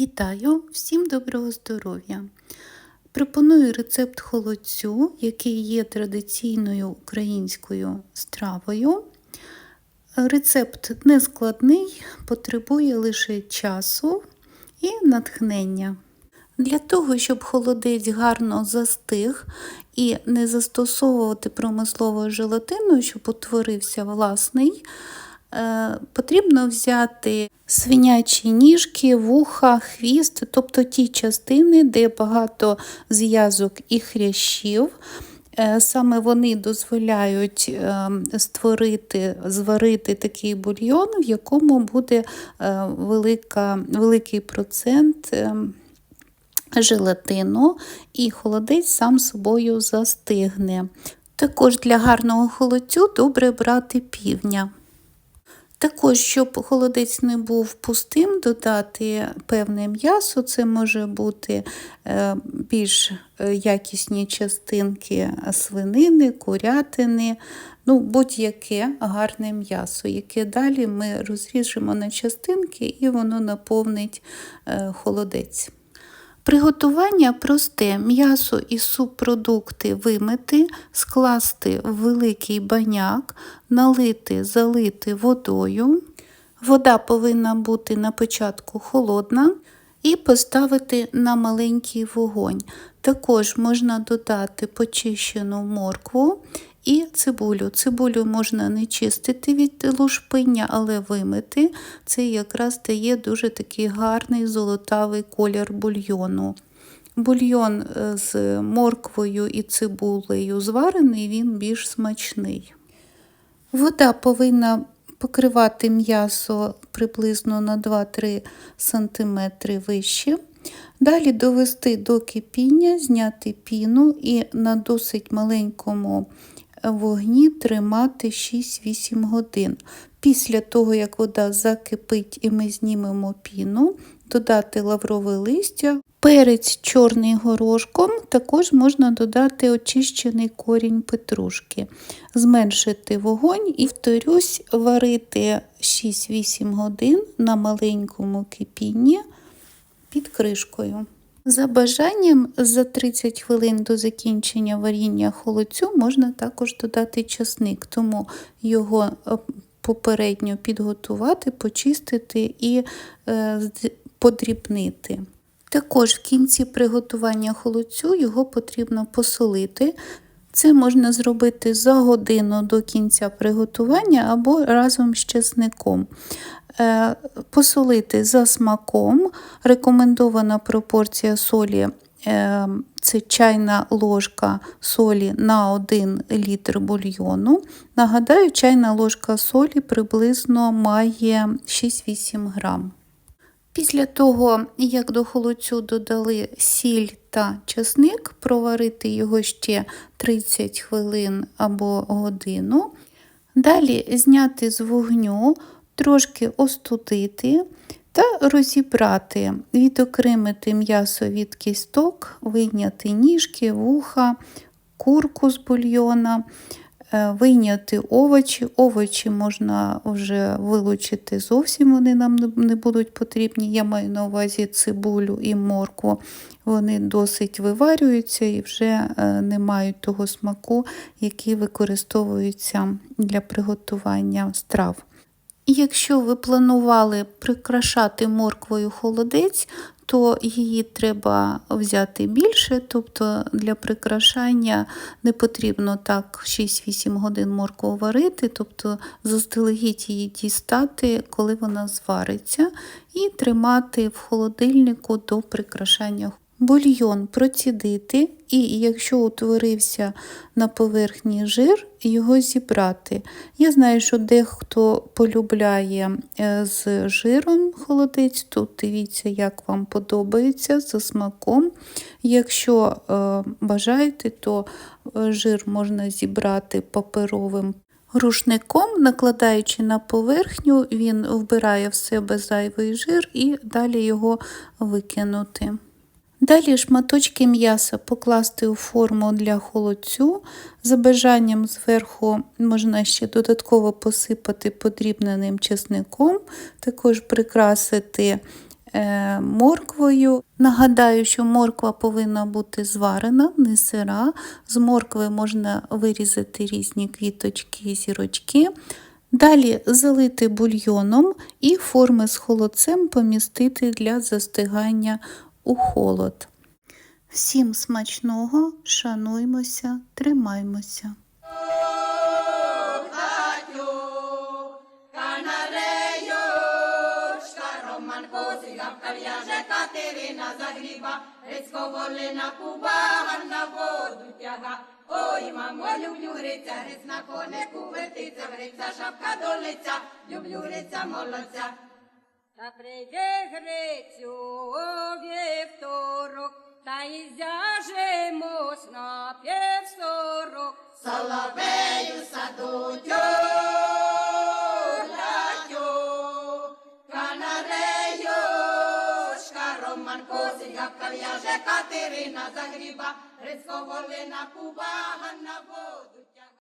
Вітаю! Всім доброго здоров'я! Пропоную рецепт холодцю, який є традиційною українською стравою. Рецепт нескладний, потребує лише часу і натхнення. Для того, щоб холодець гарно застиг і не застосовувати промислову желатину, щоб утворився власний, потрібно взяти свинячі ніжки, вуха, хвіст, тобто ті частини, де багато зв'язок і хрящів. Е, саме вони дозволяють е, створити, зварити такий бульйон, в якому буде велика, великий процент желатину, і холодець сам собою застигне. Також для гарного холодцю добре брати півня. Також, щоб холодець не був пустим, додати певне м'ясо, це може бути е, більш е, якісні частинки свинини, курятини, ну, будь-яке гарне м'ясо, яке далі ми розріжемо на частинки і воно наповнить е, холодець. Приготування просте м'ясо і субпродукти вимити, скласти в великий баняк, налити, залити водою. Вода повинна бути на початку холодна і поставити на маленький вогонь. Також можна додати почищену моркву і цибулю. Цибулю можна не чистити від лушпиння, але вимити. Це якраз дає дуже такий гарний золотавий колір бульйону. Бульйон е, з морквою і цибулею зварений, він більш смачний. Вода повинна покривати м'ясо приблизно на 2-3 см вище. Далі довести до кипіння, зняти піну і на досить маленькому вогні тримати 6-8 годин. Після того, як вода закипить і ми знімемо піну, додати лаврове листя, перець чорний горошком, також можна додати очищений корінь петрушки, зменшити вогонь і, вторюсь, варити 6-8 годин на маленькому кипінні під кришкою. За бажанням, за 30 хвилин до закінчення варіння холодцю можна також додати часник, тому його е, попередньо підготувати, почистити і е, подрібнити. Також в кінці приготування холодцю його потрібно посолити. Це можна зробити за годину до кінця приготування або разом з чесником. Е, посолити за смаком. Рекомендована пропорція солі е, це чайна ложка солі на 1 літр бульйону. Нагадаю, чайна ложка солі приблизно має 6-8 грам. Після того, як до холодцю додали сіль та часник, проварити його ще 30 хвилин або годину. Далі зняти з вогню, трошки остудити та розібрати, відокремити м'ясо від кісток, вийняти ніжки, вуха, курку з бульйона, вийняти овочі. Овочі можна вже вилучити зовсім, вони нам не будуть потрібні. Я маю на увазі цибулю і моркву. Вони досить виварюються і вже е, не мають того смаку, який використовується для приготування страв. Якщо ви планували прикрашати морквою холодець, то її треба взяти більше, тобто для прикрашання не потрібно так 6-8 годин моркву варити, тобто заздалегідь її дістати, коли вона звариться, і тримати в холодильнику до прикрашання Бульйон процідити, і якщо утворився на поверхні жир, його зібрати. Я знаю, що дехто полюбляє е, з жиром холодець, тут дивіться, як вам подобається за смаком. Якщо е, бажаєте, то е, жир можна зібрати паперовим рушником, накладаючи на поверхню, він вбирає в себе зайвий жир і далі його викинути. Далі шматочки м'яса покласти у форму для холодцю. За бажанням зверху можна ще додатково посипати подрібненим чесником, також прикрасити е, морквою. Нагадаю, що морква повинна бути зварена, не сира. З моркви можна вирізати різні квіточки і зірочки. Далі залити бульйоном і форми з холодцем помістити для застигання у холод. Всім смачного, шануймося, тримаймося. Катерина загріба, Грицько Куба, Ганна воду тяга. Ой, мамо, люблю гриця, гриць на конику гриця шапка до лиця, люблю гриця молодця. Та прийде Грицю Роман Козигавка в'яже Катерина загріба, Грицько волина Куба, Ганна воду.